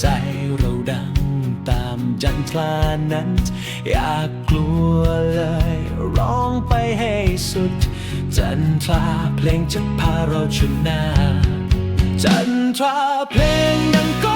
ใจเราดังตามจันทรานั้น อยากกลัวเลย ร้องไปให้สุด จันทราเพลงจะพาเราชนะจันทราเพลงดังก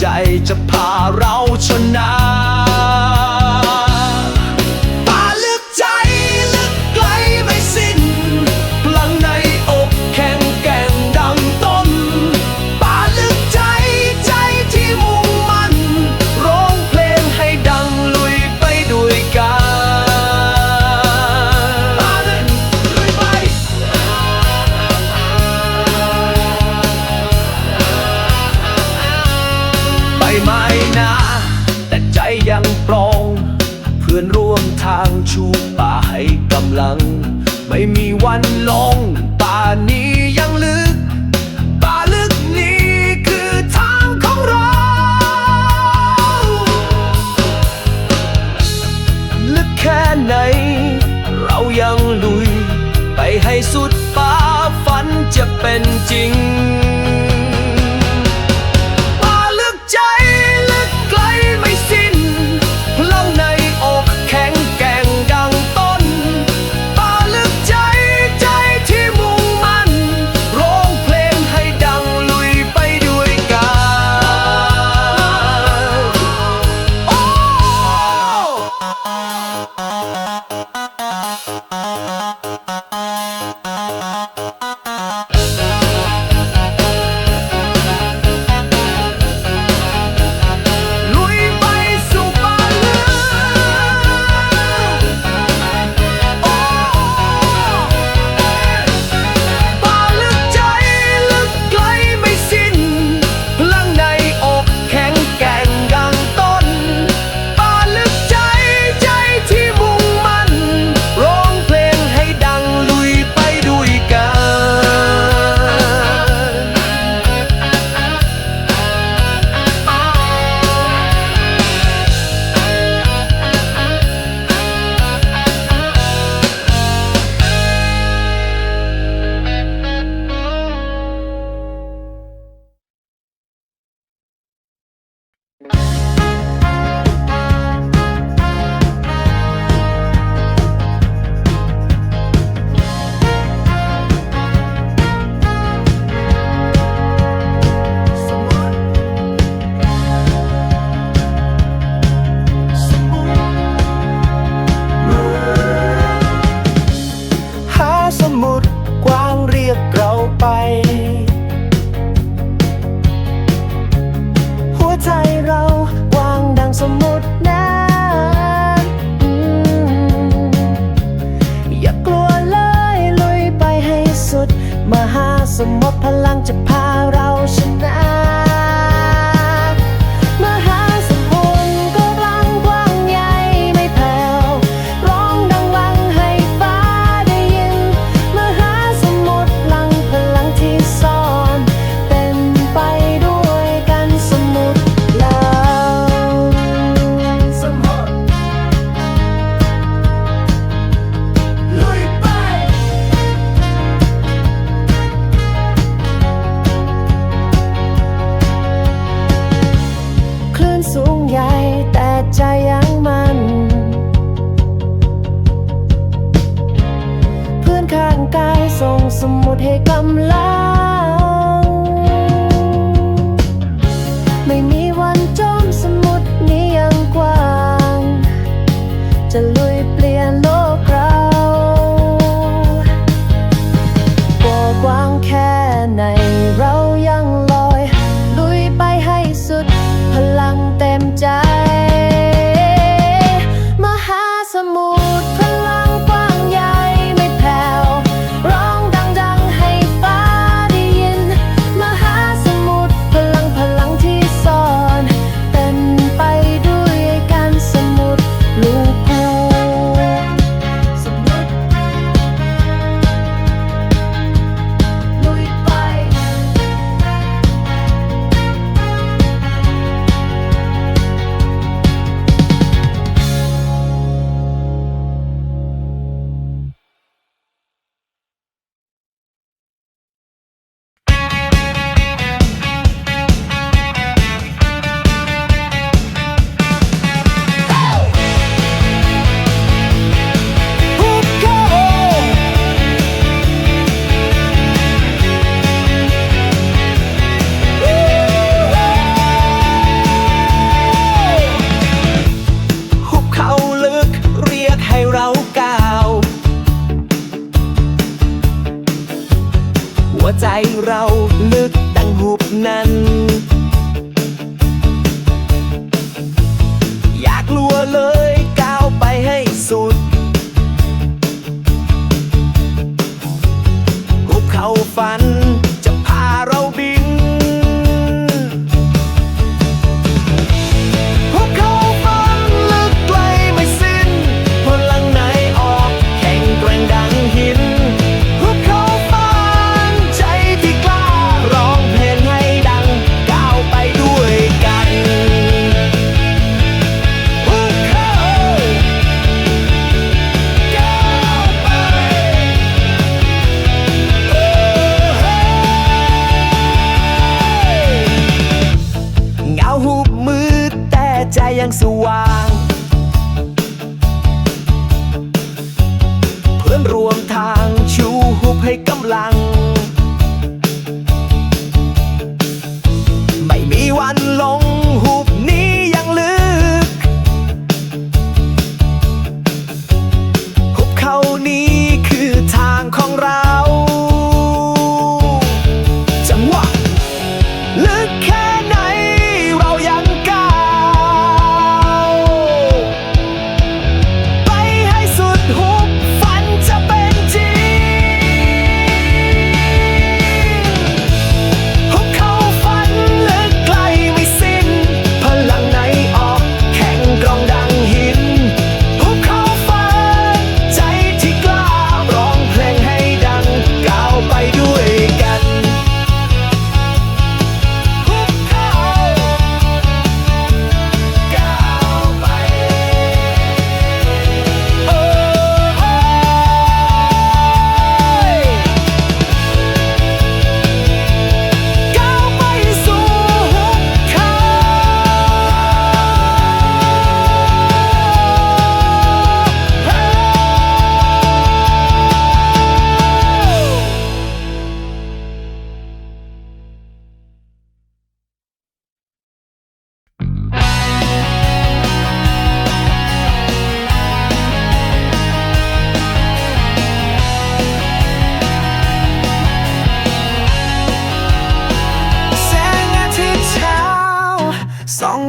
ใจจะพาเราชนะ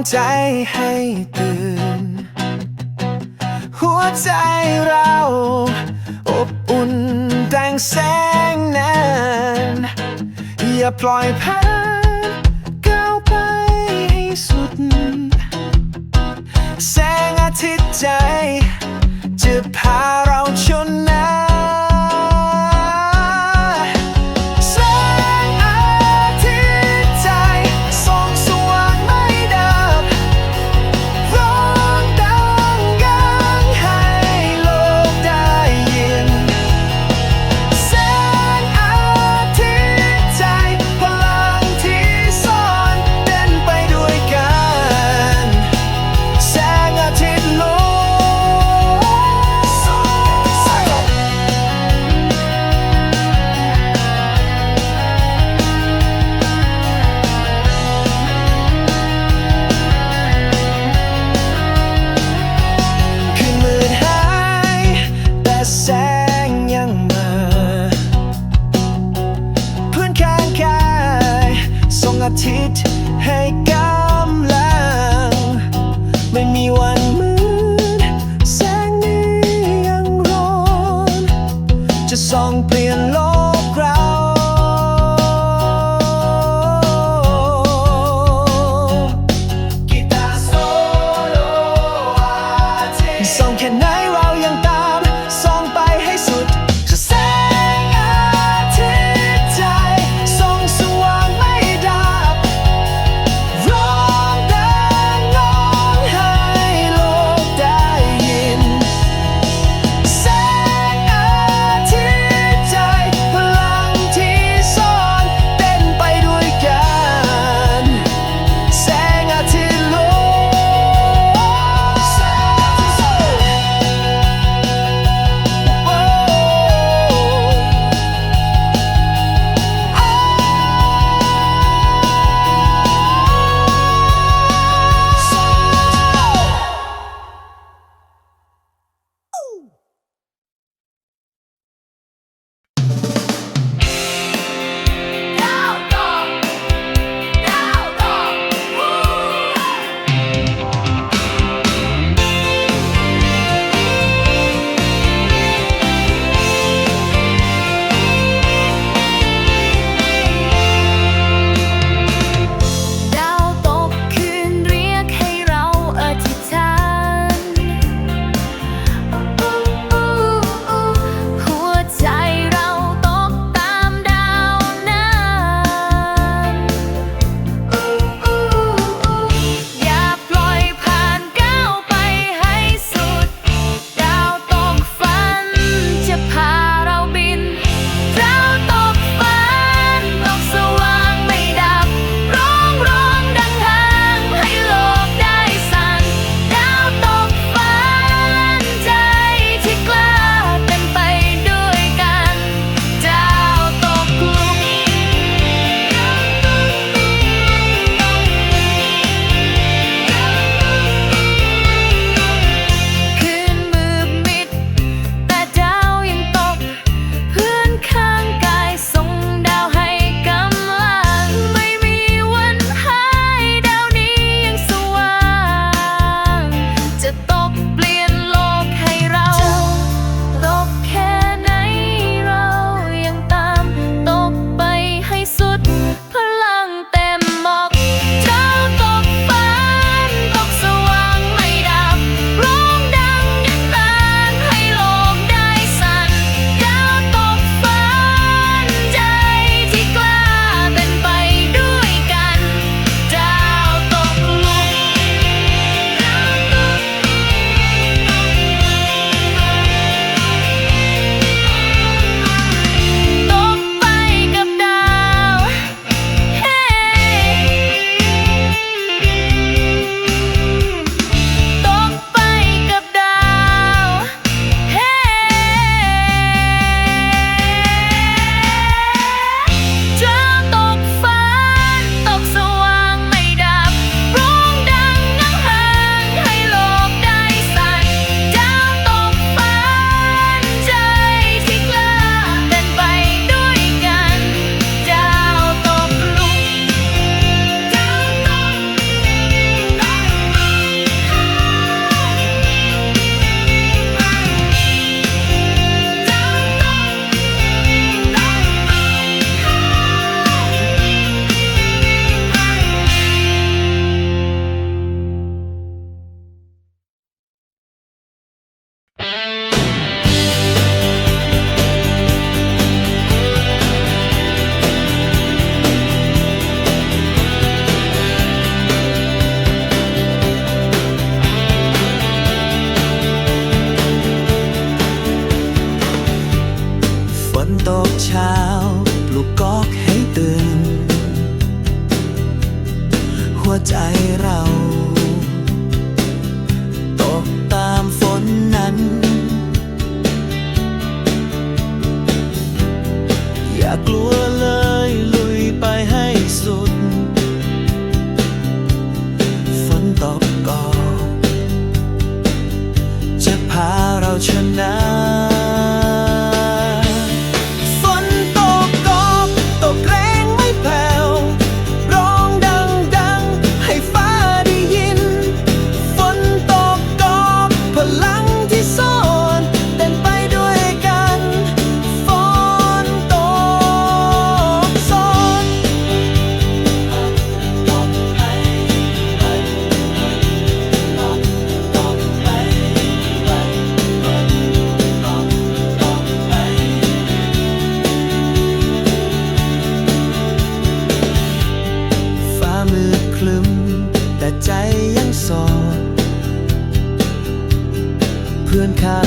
ใจให้ตื่น หัวใจเรา อบอุ่นดังแสงแนั้นอย่าปล่อยผ่าก้าวไปให้สุด แสงอาทิตย์ใจ จะพาเราชนนั้น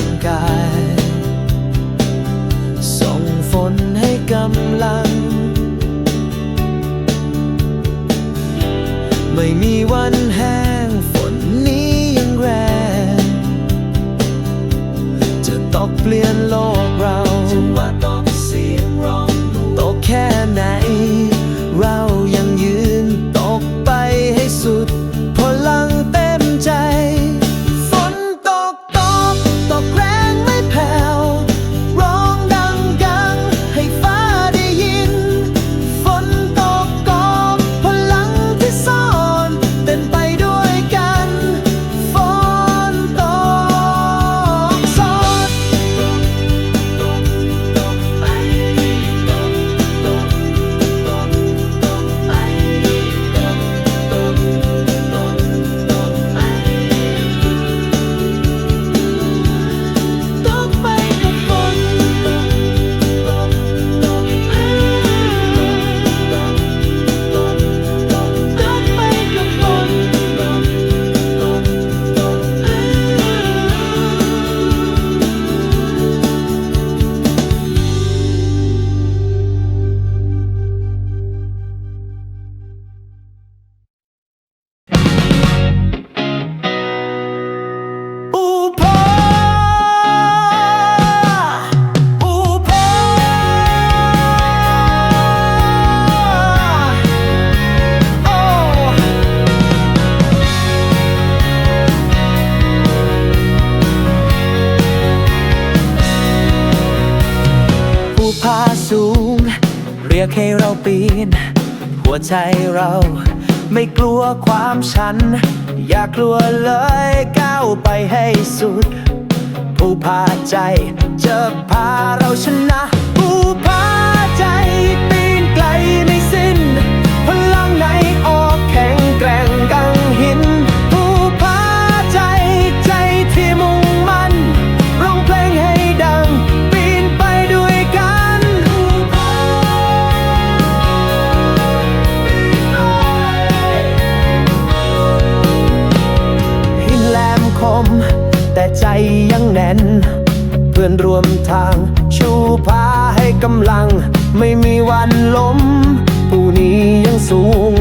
างกาย ส่งฝนให้กำลัง ไม่มีวันแห้งฝนนี้ยังแรง จะตกเปลี่ยนโลก ยกให้เราปีน หัวใจเราไม่กลัวความชัน อย่ากลัวเลยก้าวไปให้สุด ผู้พาใจจะพาเราชนะ ผู้พาใจปีนไกลไม่สิ้น พลังไหนออกแข็งแกร่งกังหิน ใจยังแน่น เพื่อนรวมทาง ชูพาให้กำลัง ไม่มีวันล้ม ผู้นี้ยังสูง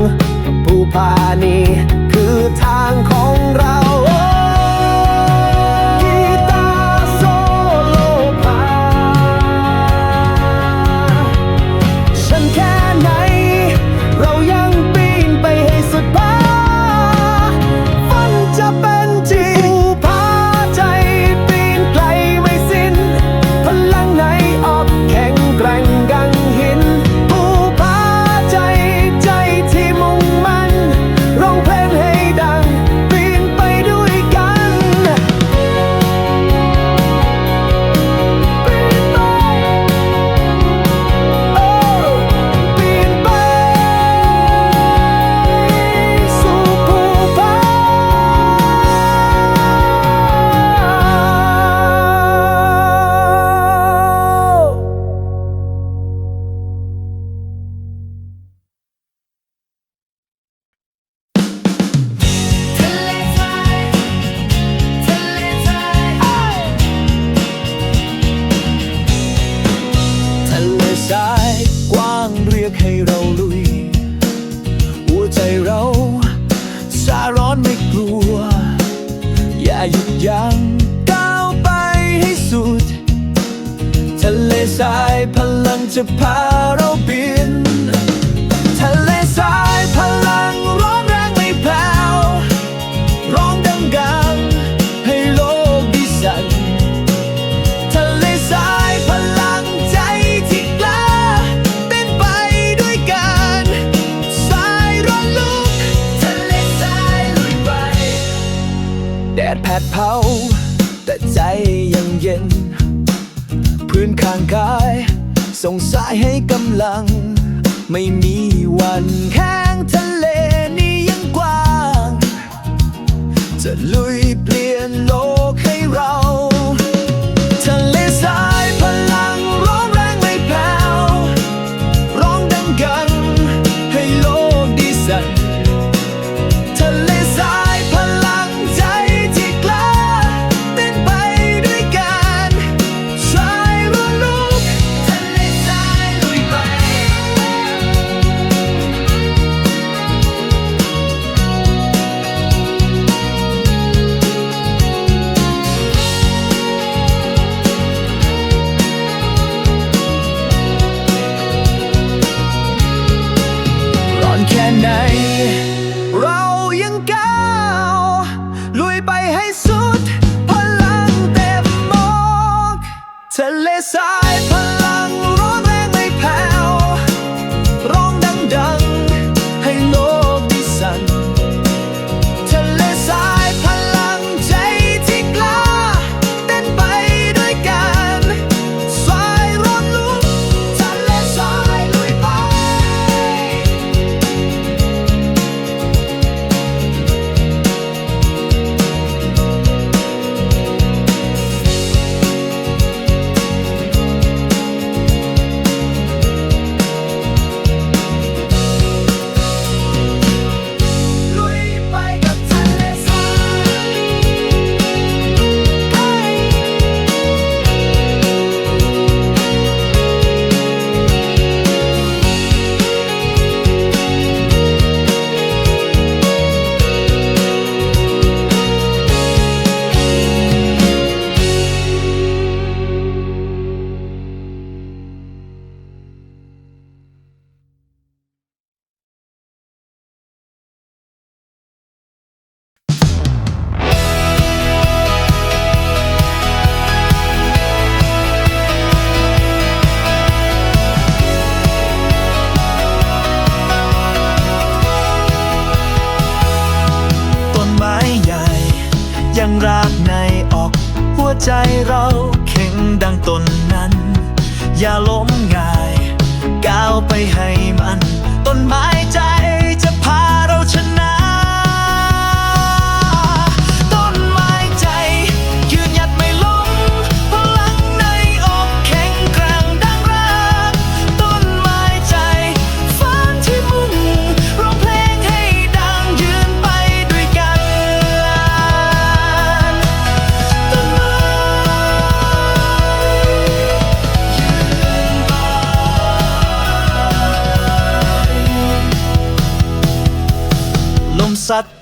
เผา แต่ใจยังเย็น พื้นข้างกายส่งสายให้กำลัง ไม่มีวันแข้งทะเลนี้ยังกว้าง จะลุยเปลี่ยนโลกให้เรา งรักในออก หัวใจเราเข็งดังต้นนั้น อย่าล้มง่าย ก้าวไปให้มัน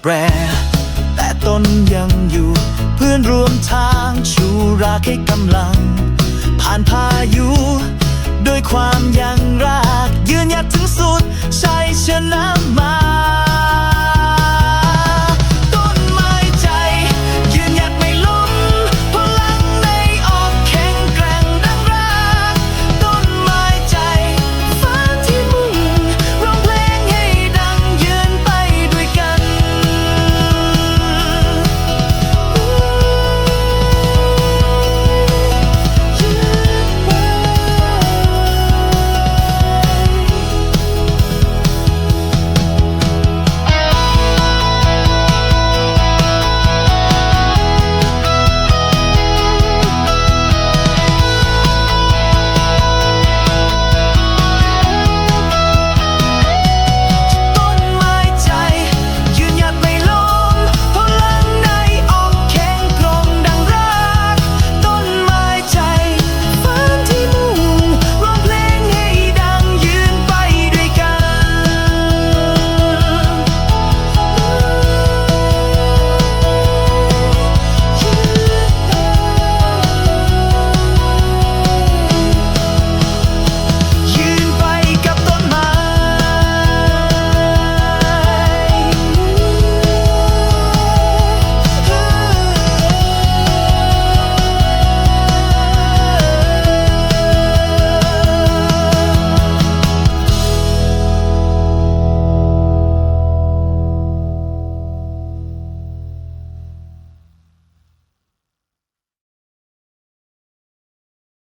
แปร แต่ตนยังอยู่ เพื่อนร่วมทางชูรักให้กำลัง ผ่านพายุด้วยความยังรัก ยืนหยัดถึงสุดชัยชนะ